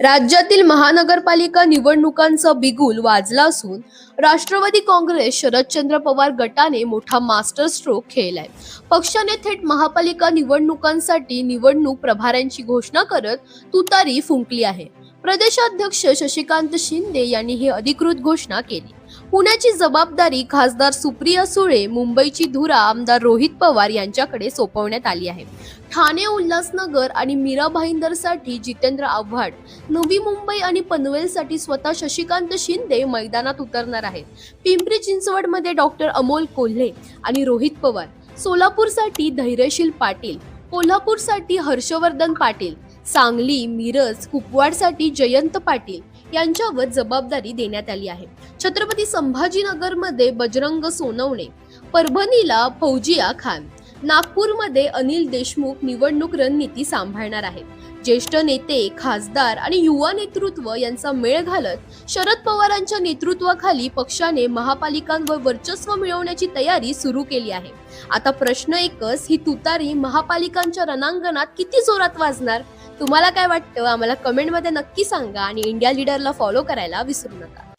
राज्यातील महानगरपालिका निवडणुकांचा बिगुल वाजला असून राष्ट्रवादी काँग्रेस शरदचंद्र पवार गटाने मोठा मास्टर स्ट्रोक खेळलाय पक्षाने थेट महापालिका निवडणुकांसाठी निवडणूक प्रभाऱ्यांची घोषणा करत तुतारी फुंकली आहे. प्रदेशाध्यक्ष शशिकांत शिंदे यांनी ही अधिकृत घोषणा केली. पुण्याची जबाबदारी खासदार सुप्रिया सुळे मुंबईची धुरा आमदार रोहित पवार यांच्याकडे सोपवण्यात आली आहे. ठाणे उल्हासनगर आणि मीरा भाईंदरसाठी जितेंद्र आव्हाड नवी मुंबई आणि पनवेलसाठी स्वतः शशिकांत शिंदे मैदानात उतरणार आहेत. पिंपरी चिंचवडमध्ये डॉक्टर अमोल कोल्हे आणि रोहित पवार सोलापूरसाठी धैर्यशील पाटील कोल्हापूरसाठी हर्षवर्धन पाटील सांगली मिरज कुपवाडसाठी जयंत पाटील यांच्यावर जबाबदारी देण्यात आली आहे. छत्रपती संभाजीनगरमध्ये बजरंग सोनवणे परभणीला फौजिया खान नागपूरमध्ये अनिल देशमुख निवडणूक रणनीती सांभाळणार आहेत. ज्येष्ठ नेते खासदार आणि युवा नेतृत्व यांचा मेळ घालत शरद पवारांच्या नेतृत्वाखाली पक्षाने महापालिकांवर वर्चस्व मिळवण्याची तयारी सुरू केली आहे. आता प्रश्न एकच ही तुतारी महापालिकांच्या रणांगणात किती जोरात वाजणार? तुम्हाला काय वाटतं? आम्हाला कमेंटमध्ये नक्की सांगा आणि इंडिया लीडरला फॉलो करायला विसरू नका.